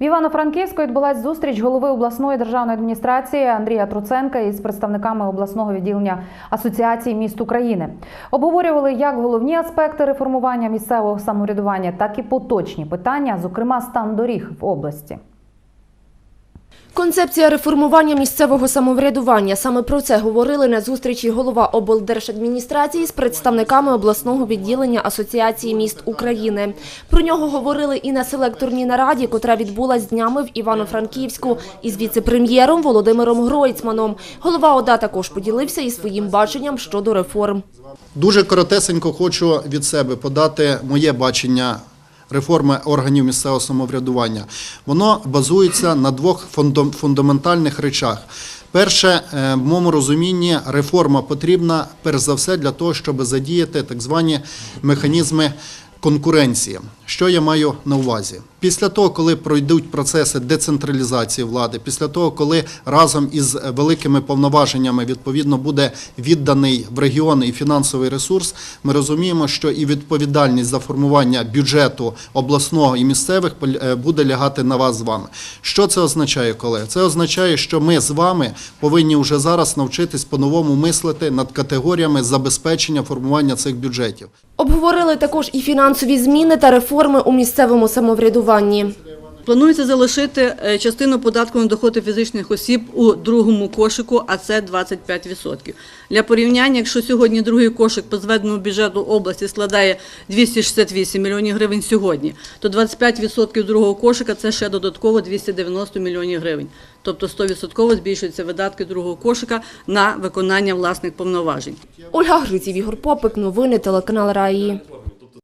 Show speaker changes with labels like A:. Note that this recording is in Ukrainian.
A: В Івано-Франківську відбулась зустріч голови обласної державної адміністрації Андрія Труценка із представниками обласного відділення Асоціації міст України. Обговорювали як головні аспекти реформування місцевого самоврядування, так і поточні питання, зокрема стан доріг в області.
B: Концепція реформування місцевого самоврядування. Саме про це говорили на зустрічі голова облдержадміністрації з представниками обласного відділення Асоціації міст України. Про нього говорили і на селекторній нараді, котра відбулась днями в Івано-Франківську із віце-прем'єром Володимиром Гройцманом. Голова ОДА також поділився із своїм баченням щодо реформ.
C: Дуже коротесенько хочу від себе подати моє бачення реформи органів місцевого самоврядування. Воно базується на двох фундаментальних речах. Перше, е, в моєму розумінні, реформа потрібна перш за все для того, щоб задіяти так звані механізми конкуренції. Що я маю на увазі? Після того, коли пройдуть процеси децентралізації влади, після того, коли разом із великими повноваженнями відповідно буде відданий в регіони і фінансовий ресурс, ми розуміємо, що і відповідальність за формування бюджету обласного і місцевих е, буде лягати на вас з вами. Що це означає, колеги? Це означає, що ми з вами повинні вже зараз навчитись по-новому мислити над категоріями забезпечення формування цих бюджетів.
B: Обговорили також і фінансові зміни та реформи у місцевому самоврядуванні.
D: Планується залишити е, частину податку на доходи фізичних осіб у другому кошику, а це 25%. Для порівняння, якщо сьогодні другий кошик по зведеному бюджету області складає 268 мільйонів гривень сьогодні, то 25% другого кошика – це ще додатково 290 мільйонів гривень. Тобто 100% збільшуються видатки другого кошика на виконання власних повноважень.
B: Ольга Гриців, Ігор Попик, новини телеканал Раї.